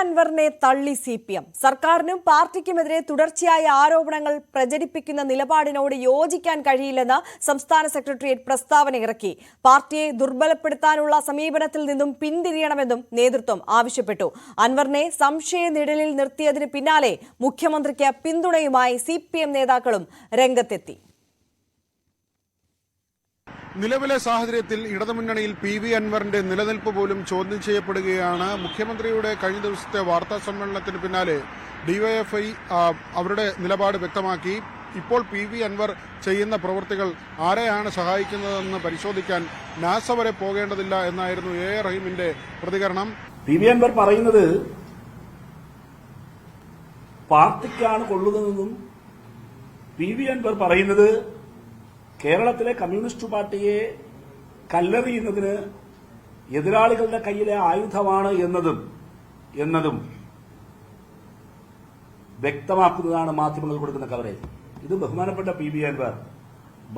അൻവറിനെ തള്ളി C P M. സർക്കാരിനും പാർട്ടിക്കുമെതിരെ തുടർച്ചയായ ആരോപണങ്ങൾ പ്രചരിപ്പിക്കുന്ന നിലപാടിനോട് യോജിക്കാൻ കഴിയില്ലെന്ന് സംസ്ഥാന സെക്രട്ടേറിയറ്റ് പ്രസ്താവന ഇറക്കി. പാർട്ടിയെ ദുർബലപ്പെടുത്താനുള്ള സമീപനത്തിൽ നിന്നും പിന്തിരിയണമെന്നും നേതൃത്വം ആവശ്യപ്പെട്ടു. അൻവറിനെ സംശയ നിഴലിൽ നിർത്തിയതിന് പിന്നാലെ മുഖ്യമന്ത്രിക്ക് പിന്തുണയുമായി സി നേതാക്കളും രംഗത്തെത്തി. നിലവിലെ സാഹചര്യത്തിൽ ഇടതുമുന്നണിയിൽ പി വി അൻവറിന്റെ നിലനിൽപ്പ് പോലും ചോദ്യം ചെയ്യപ്പെടുകയാണ്. മുഖ്യമന്ത്രിയുടെ കഴിഞ്ഞ ദിവസത്തെ വാർത്താ സമ്മേളനത്തിന് പിന്നാലെ ഡിവൈഎഫ്ഐ അവരുടെ നിലപാട് വ്യക്തമാക്കി. ഇപ്പോൾ പി വി അൻവർ ചെയ്യുന്ന പ്രവൃത്തികൾ ആരെയാണ് സഹായിക്കുന്നതെന്ന് പരിശോധിക്കാൻ നാസ വരെ പോകേണ്ടതില്ല എന്നായിരുന്നു എ റഹീമിന്റെ പ്രതികരണം. പി വി അൻവർ പറയുന്നത് പാർട്ടിക്കാണ് കൊള്ളുന്നതെന്നും പി വി അൻവർ പറയുന്നത് കേരളത്തിലെ കമ്മ്യൂണിസ്റ്റ് പാർട്ടിയെ കല്ലെറിയുന്നതിന് എതിരാളികളുടെ കയ്യിലെ ആയുധമാണ് എന്നതും എന്നതും വ്യക്തമാക്കുന്നതാണ് മാധ്യമങ്ങൾ കൊടുക്കുന്ന കവറേജ്. ഇത് ബഹുമാനപ്പെട്ട പി ബി അൻവർ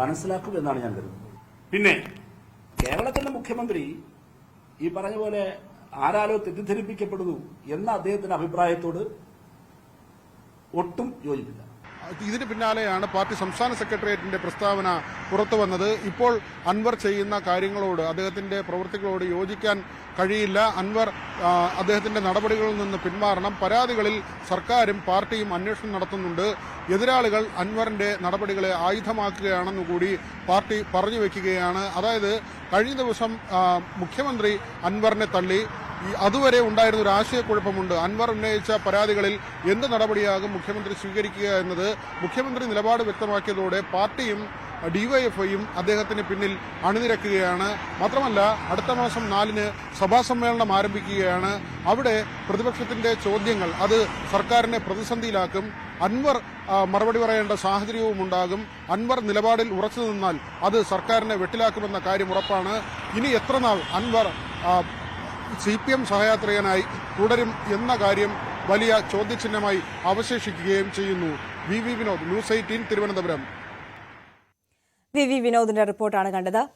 മനസ്സിലാക്കും എന്നാണ് ഞാൻ കരുതുന്നത്. പിന്നെ കേരളത്തിന്റെ മുഖ്യമന്ത്രി ഈ പറഞ്ഞ പോലെ ആരാലോ തെറ്റിദ്ധരിപ്പിക്കപ്പെടുന്നു എന്ന അദ്ദേഹത്തിന്റെ അഭിപ്രായത്തോട് ഒട്ടും യോജിപ്പില്ല. ഇതിന് പിന്നാലെയാണ് പാർട്ടി സംസ്ഥാന സെക്രട്ടേറിയറ്റിന്റെ പ്രസ്താവന പുറത്തു വന്നത്. ഇപ്പോൾ അൻവർ ചെയ്യുന്ന കാര്യങ്ങളോട് അദ്ദേഹത്തിന്റെ പ്രവൃത്തികളോട് യോജിക്കാൻ കഴിയില്ല. അൻവർ അദ്ദേഹത്തിന്റെ നടപടികളിൽ നിന്ന് പിന്മാറണം. പരാതികളിൽ സർക്കാരും പാർട്ടിയും അന്വേഷണം നടത്തുന്നുണ്ട്. എതിരാളികൾ അൻവറിന്റെ നടപടികളെ ആയുധമാക്കുകയാണെന്നു കൂടി പാർട്ടി പറഞ്ഞു വെക്കുകയാണ്. അതായത് കഴിഞ്ഞ ദിവസം മുഖ്യമന്ത്രി അൻവറിനെ തള്ളി. അതുവരെ ഉണ്ടായിരുന്ന ഒരു ആശയക്കുഴപ്പമുണ്ട്. അൻവർ ഉന്നയിച്ച പരാതികളിൽ എന്ത് നടപടിയാകും മുഖ്യമന്ത്രി സ്വീകരിക്കുക എന്നത് മുഖ്യമന്ത്രി നിലപാട് വ്യക്തമാക്കിയതോടെ പാർട്ടിയും ഡിവൈഎഫ്ഐയും അദ്ദേഹത്തിന് പിന്നിൽ അണിനിരക്കുകയാണ്. മാത്രമല്ല അടുത്ത മാസം നാലിന് സഭാ സമ്മേളനം ആരംഭിക്കുകയാണ്. അവിടെ പ്രതിപക്ഷത്തിന്റെ ചോദ്യങ്ങൾ അത് സർക്കാരിനെ പ്രതിസന്ധിയിലാക്കും. അൻവർ മറുപടി പറയേണ്ട സാഹചര്യവും ഉണ്ടാകും. അൻവർ നിലപാടിൽ ഉറച്ചു നിന്നാൽ അത് സർക്കാരിനെ വെട്ടിലാക്കുമെന്ന കാര്യം ഉറപ്പാണ്. ഇനി എത്രനാൾ അൻവർ സി പി എം സഹയാത്രികനായി തുടരും എന്ന കാര്യം വലിയ ചോദ്യചിഹ്നമായി അവശേഷിക്കുകയും ചെയ്യുന്നു. V V Vinod news eighteen Thiruvananthapuram. V V വിനോദിന്റെ റിപ്പോർട്ടാണ് കണ്ടത്.